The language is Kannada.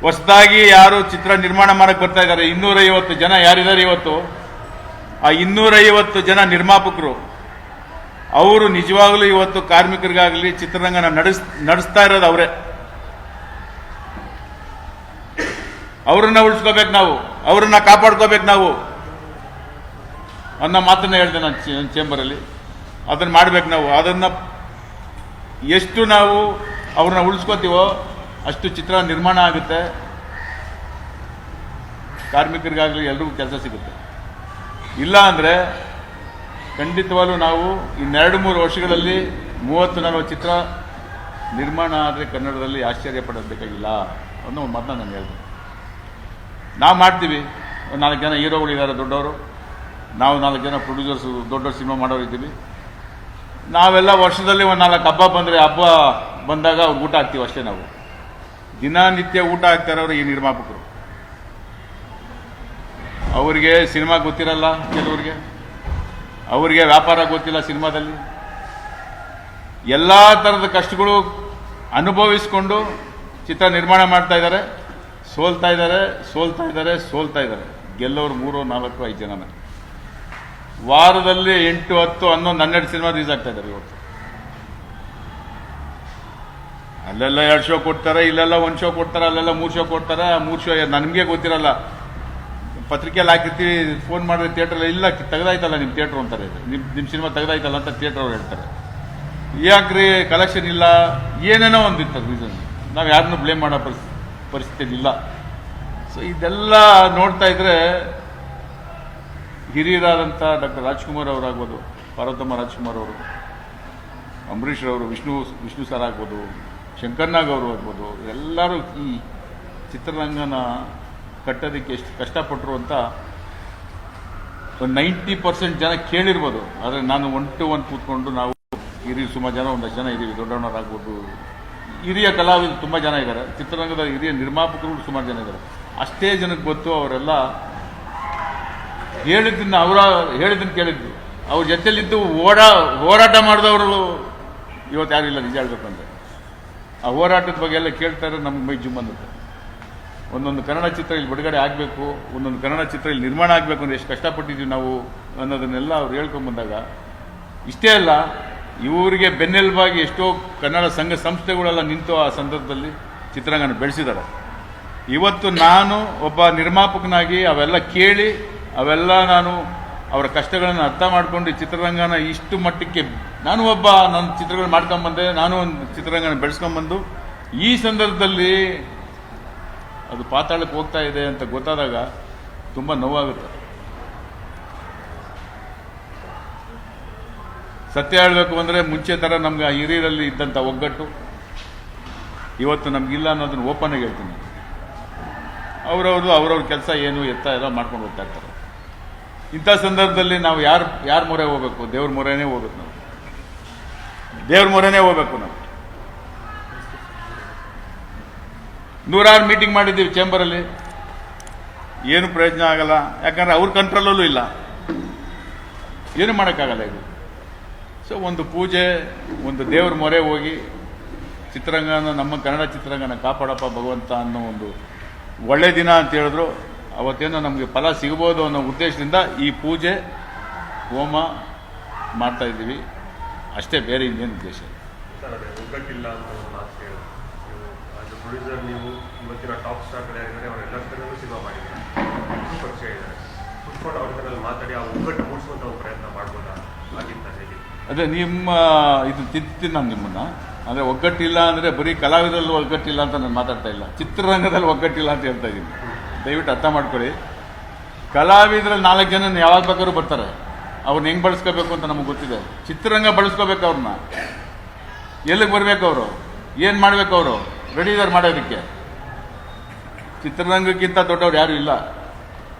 ಹೊಸದಾಗಿ ಯಾರು ಚಿತ್ರ ನಿರ್ಮಾಣ ಮಾಡಕ್ ಬರ್ತಾ ಇದ್ದಾರೆ. ಇನ್ನೂರೈವತ್ತು ಜನ ಯಾರಿದ್ದಾರೆ ಇವತ್ತು? ಆ ಇನ್ನೂರೈವತ್ತು ಜನ ನಿರ್ಮಾಪಕರು. ಅವರು ನಿಜವಾಗ್ಲೂ ಇವತ್ತು ಕಾರ್ಮಿಕರಿಗಾಗಲಿ ಚಿತ್ರರಂಗನ ನಡೆಸ್, ನಡೆಸ್ತಾ ಇರೋದು ಅವರೇ. ಅವ್ರನ್ನ ಉಳಿಸ್ಕೋಬೇಕು ನಾವು. ಅವ್ರನ್ನ ಕಾಪಾಡ್ಕೋಬೇಕು ನಾವು. ಅನ್ನೋ ಮಾತನ್ನ ಹೇಳಿದೆ ನಾನು ಚೇಂಬರಲ್ಲಿ. ಅದನ್ನ ಮಾಡ್ಬೇಕು ನಾವು. ಅದನ್ನ ಎಷ್ಟು ನಾವು ಅವ್ರನ್ನ ಉಳಿಸ್ಕೋತೀವೋ ಅಷ್ಟು ಚಿತ್ರ ನಿರ್ಮಾಣ ಆಗುತ್ತೆ. ಕಾರ್ಮಿಕರಿಗಾಗಲಿ ಎಲ್ರಿಗೂ ಕೆಲಸ ಸಿಗುತ್ತೆ. ಇಲ್ಲ ಅಂದರೆ ಖಂಡಿತವಾಗಲೂ ನಾವು ಇನ್ನೆರಡು ಮೂರು ವರ್ಷಗಳಲ್ಲಿ ಮೂವತ್ತು ನಲವತ್ತು ಚಿತ್ರ ನಿರ್ಮಾಣ ಆದರೆ ಕನ್ನಡದಲ್ಲಿ ಆಶ್ಚರ್ಯ ಪಡಬೇಕಾಗಿಲ್ಲ ಅನ್ನೋ ಒಂದು ಮಾತನ್ನ ನಾನು ಹೇಳಿದೆ. ನಾವು ಮಾಡ್ತೀವಿ. ಒಂದು ನಾಲ್ಕು ಜನ ಹೀರೋಗಳಿದ್ದಾರೆ ದೊಡ್ಡವರು. ನಾವು ನಾಲ್ಕು ಜನ ಪ್ರೊಡ್ಯೂಸರ್ಸ್ ದೊಡ್ಡ ಸಿನಿಮಾ ಮಾಡೋರು ಇದ್ದೀವಿ. ನಾವೆಲ್ಲ ವರ್ಷದಲ್ಲಿ ಒಂದು ನಾಲ್ಕು ಹಬ್ಬ ಬಂದರೆ ಹಬ್ಬ ಬಂದಾಗ ಊಟ ಹಾಕ್ತೀವಿ ಅಷ್ಟೇ ನಾವು. ದಿನನಿತ್ಯ ಊಟ ಹಾಕ್ತಾ ಇರೋರು ಈ ನಿರ್ಮಾಪಕರು. ಅವರಿಗೆ ಸಿನಿಮಾ ಗೊತ್ತಿರಲ್ಲ ಕೆಲವರಿಗೆ? ಅವರಿಗೆ ವ್ಯಾಪಾರ ಗೊತ್ತಿಲ್ಲ ಸಿನಿಮಾದಲ್ಲಿ? ಎಲ್ಲ ಥರದ ಕಷ್ಟಗಳು ಅನುಭವಿಸಿಕೊಂಡು ಚಿತ್ರ ನಿರ್ಮಾಣ ಮಾಡ್ತಾ ಇದ್ದಾರೆ. ಸೋಲ್ತಾ ಇದ್ದಾರೆ ಸೋಲ್ತಾ ಇದ್ದಾರೆ ಸೋಲ್ತಾ ಇದ್ದಾರೆ. ಗೆಲ್ಲೋರು ಮೂರು, ನಾಲ್ಕು, ಐದು ಜನನ ವಾರದಲ್ಲಿ ಎಂಟು, ಹತ್ತು, ಹನ್ನೊಂದು, ಹನ್ನೆರಡು ಸಿನಿಮಾ ರಿಲೀಸ್ ಆಗ್ತಾ ಇದ್ದಾರೆ ಇವತ್ತು. ಅಲ್ಲೆಲ್ಲ ಎರಡು ಶೋ ಕೊಡ್ತಾರೆ, ಇಲ್ಲೆಲ್ಲ ಒಂದು ಶೋ ಕೊಡ್ತಾರೆ, ಅಲ್ಲೆಲ್ಲ ಮೂರು ಶೋ ಕೊಡ್ತಾರೆ. ಮೂರು ಶೋ ನನಗೆ ಗೊತ್ತಿರಲ್ಲ. ಪತ್ರಿಕೆಯಲ್ಲಿ ಹಾಕಿರ್ತೀವಿ ಫೋನ್ ಮಾಡಿದ್ರೆ ಥಿಯೇಟ್ರಲ್ಲಿ ಇಲ್ಲ, ತೆಗ್ದಾಯ್ತಲ್ಲ ನಿಮ್ಮ ಥಿಯೇಟ್ರ್ ಅಂತಾರೆ ನಿಮ್ಮ ನಿಮ್ಮ ಸಿನಿಮಾ ತೆಗ್ದಾಯ್ತಲ್ಲ ಅಂತ ಥಿಯೇಟ್ರ್ ಅವ್ರು ಹೇಳ್ತಾರೆ. ಯಾಕ್ರಿ ಕಲೆಕ್ಷನ್ ಇಲ್ಲ? ಏನೇನೋ ಒಂದು ಇತ್ತು ರೀಸನ್ ನಾವು ಯಾರನ್ನೂ ಬ್ಲೇಮ್ ಮಾಡೋ ಪರಿಸ್ಥಿತಿ ಪರಿಸ್ಥಿತಿ ಇಲ್ಲ. ಸೊ ಇದೆಲ್ಲ ನೋಡ್ತಾ ಇದ್ರೆ ಹಿರಿಯರಾದಂಥ ಡಾಕ್ಟರ್ ರಾಜ್ಕುಮಾರ್ ಅವರಾಗ್ಬೋದು, ಪಾರ್ವತಮ್ಮ ರಾಜ್ಕುಮಾರ್ ಅವರು, ಅಂಬರೀಷ್ ಅವರು, ವಿಷ್ಣು ವಿಷ್ಣು ಸರ್ ಆಗ್ಬೋದು. ಶಂಕರ್ನಾಗ್ ಅವರು ಆಗ್ಬೋದು, ಎಲ್ಲರೂ ಈ ಚಿತ್ರರಂಗನ ಕಟ್ಟೋದಕ್ಕೆ ಎಷ್ಟು ಕಷ್ಟಪಟ್ಟರು ಅಂತ ನೈಂಟಿ ಪರ್ಸೆಂಟ್ ಜನ ಕೇಳಿರ್ಬೋದು. ಆದರೆ ನಾನು ಒನ್ ಟು ಒನ್ ಕೂತ್ಕೊಂಡು ನಾವು ಹಿರಿಯ ಸುಮಾರು ಜನ, ಒಂದಷ್ಟು ಜನ ಇದ್ದೀವಿ ದೊಡ್ಡವನವರಾಗ್ಬೋದು ಹಿರಿಯ ಕಲಾವಿದರು ತುಂಬ ಜನ ಇದ್ದಾರೆ. ಚಿತ್ರರಂಗದ ಹಿರಿಯ ನಿರ್ಮಾಪಕರು ಸುಮಾರು ಜನ ಇದ್ದಾರೆ. ಅಷ್ಟೇ ಜನಕ್ಕೆ ಗೊತ್ತು, ಅವರೆಲ್ಲ ಹೇಳಿದ್ದನ್ನು ಅವರ, ಹೇಳಿದ್ದನ್ನು ಕೇಳಿದ್ದು ಅವ್ರ ಜೊತೆಯಲ್ಲಿದ್ದು ಓಡಾ, ಹೋರಾಟ ಮಾಡಿದವರು ಇವತ್ತು ಯಾರಿಲ್ಲ ನಿಜ ಹೇಳ್ಬೇಕಂದ್ರೆ ಆ ಹೋರಾಟದ ಬಗ್ಗೆ ಎಲ್ಲ ಕೇಳ್ತಾರೆ ನಮ್ಗೆ ಮೈ ಜುಮ್ ಅನ್ನುತ್ತೆ ಒಂದೊಂದು ಕನ್ನಡ ಚಿತ್ರ ಇಲ್ಲಿ ಬಿಡುಗಡೆ ಆಗಬೇಕು, ಒಂದೊಂದು ಕನ್ನಡ ಚಿತ್ರ ಇಲ್ಲಿ ನಿರ್ಮಾಣ ಆಗಬೇಕು ಅಂದರೆ ಎಷ್ಟು ಕಷ್ಟಪಟ್ಟಿದ್ದೀವಿ ನಾವು ಅನ್ನೋದನ್ನೆಲ್ಲ ಅವ್ರು ಹೇಳ್ಕೊಂಬಂದಾಗ ಇಷ್ಟೇ ಅಲ್ಲ, ಇವರಿಗೆ ಬೆನ್ನೆಲುಬಾಗಿ ಎಷ್ಟೋ ಕನ್ನಡ ಸಂಘ ಸಂಸ್ಥೆಗಳೆಲ್ಲ ನಿಂತು ಆ ಸಂದರ್ಭದಲ್ಲಿ ಚಿತ್ರರಂಗನ ಬೆಳೆಸಿದ್ದಾರೆ. ಇವತ್ತು ನಾನು ಒಬ್ಬ ನಿರ್ಮಾಪಕನಾಗಿ ಅವೆಲ್ಲ ಕೇಳಿ, ಅವೆಲ್ಲ ನಾನು ಅವರ ಕಷ್ಟಗಳನ್ನು ಅರ್ಥ ಮಾಡಿಕೊಂಡು ಚಿತ್ರರಂಗನ ಇಷ್ಟು ಮಟ್ಟಕ್ಕೆ ನಾನು ಒಬ್ಬ ನನ್ನ ಚಿತ್ರಗಳು ಮಾಡ್ಕೊಂಬಂದೆ, ನಾನು ಒಂದು ಚಿತ್ರರಂಗನ ಬೆಳೆಸ್ಕೊಂಬಂದು, ಈ ಸಂದರ್ಭದಲ್ಲಿ ಅದು ಪಾತಾಳಕ್ಕೆ ಹೋಗ್ತಾ ಇದೆ ಅಂತ ಗೊತ್ತಾದಾಗ ತುಂಬ ನೋವಾಗುತ್ತೆ. ಸತ್ಯ ಹೇಳಬೇಕು ಅಂದರೆ ಮುಂಚೆ ಥರ ನಮ್ಗೆ ಹಿರಿಯರಲ್ಲಿ ಇದ್ದಂಥ ಒಗ್ಗಟ್ಟು, ಇವತ್ತು ನಮಗಿಲ್ಲ ಅನ್ನೋದನ್ನ ಓಪನ್ ಆಗಿ ಹೇಳ್ತೀನಿ. ಅವರವರು, ಅವ್ರವ್ರ ಕೆಲಸ ಏನು, ಎತ್ತ ಎಲ್ಲ ಮಾಡ್ಕೊಂಡು ಹೋಗ್ತಾ ಇರ್ತಾರೆ. ಇಂಥ ಸಂದರ್ಭದಲ್ಲಿ ನಾವು ಯಾರು, ಯಾರ ಮೊರೆ ಹೋಗ್ಬೇಕು? ದೇವ್ರ ಮೊರೆನೇ ಹೋಗುತ್ತೆ ನಾವು. ದೇವ್ರ ಮೊರೆನೇ ಹೋಗ್ಬೇಕು ನಾವು. ನೂರಾರು ಮೀಟಿಂಗ್ ಮಾಡಿದ್ದೀವಿ ಚೇಂಬರಲ್ಲಿ ಏನು ಪ್ರಯೋಜನ ಆಗಲ್ಲ. ಯಾಕಂದ್ರೆ ಅವ್ರ ಕಂಟ್ರೋಲಲ್ಲೂ ಇಲ್ಲ. ಏನು ಮಾಡೋಕ್ಕಾಗಲ್ಲ ಇದು. ಸೊ ಒಂದು ಪೂಜೆ, ಒಂದು ದೇವ್ರ ಮೊರೆ ಹೋಗಿ ಚಿತ್ರರಂಗನ, ನಮ್ಮ ಕನ್ನಡ ಚಿತ್ರರಂಗನ ಕಾಪಾಡಪ್ಪ ಭಗವಂತ ಅನ್ನೋ ಒಂದು ಒಳ್ಳೆ ದಿನ ಅಂತ ಹೇಳಿದ್ರು. ಅವತ್ತೇನೋ ನಮಗೆ ಫಲ ಸಿಗ್ಬೋದು ಅನ್ನೋ ಉದ್ದೇಶದಿಂದ ಈ ಪೂಜೆ ಹೋಮ ಮಾಡ್ತಾ ಇದ್ದೀವಿ. ಅಷ್ಟೇ ಬೇರೆ ಇನ್ನೇನು ಉದ್ದೇಶ ಅದೇ ನಿಮ್ಮ ಇದು ತಿಂತೀನಿ ನಾನು ನಿಮ್ಮನ್ನ ಅಂದರೆ ಒಗ್ಗಟ್ಟಿಲ್ಲ ಅಂದರೆ ಬರೀ ಕಲಾವಿದರಲ್ಲಿ ಒಗ್ಗಟ್ಟಿಲ್ಲ ಅಂತ ನಾನು ಮಾತಾಡ್ತಾ ಇಲ್ಲ. ಚಿತ್ರರಂಗದಲ್ಲಿ ಒಗ್ಗಟ್ಟಿಲ್ಲ ಅಂತ ಹೇಳ್ತಾ ಇದ್ದೀನಿ. ದಯವಿಟ್ಟು ಅರ್ಥ ಮಾಡ್ಕೊಳ್ಳಿ. ಕಲಾವಿದರಲ್ಲಿ ನಾಲ್ಕು ಜನ ಯಾವಾಗ ಬೇಕಾದ್ರೂ ಬರ್ತಾರೆ. ಅವ್ರನ್ನ ಹೆಂಗೆ ಬಳಸ್ಕೋಬೇಕು ಅಂತ ನಮಗೆ ಗೊತ್ತಿದೆ. ಚಿತ್ರರಂಗ ಬಳಸ್ಕೋಬೇಕು ಅವ್ರನ್ನ ಎಲ್ಲಿಗೆ ಬರಬೇಕು ಅವರು? ಏನು ಮಾಡಬೇಕು ಅವರು? ರೆಡಿ ಇದ್ದಾರೆ ಮಾಡೋದಕ್ಕೆ. ಚಿತ್ರರಂಗಕ್ಕಿಂತ ದೊಡ್ಡವ್ರು ಯಾರೂ ಇಲ್ಲ.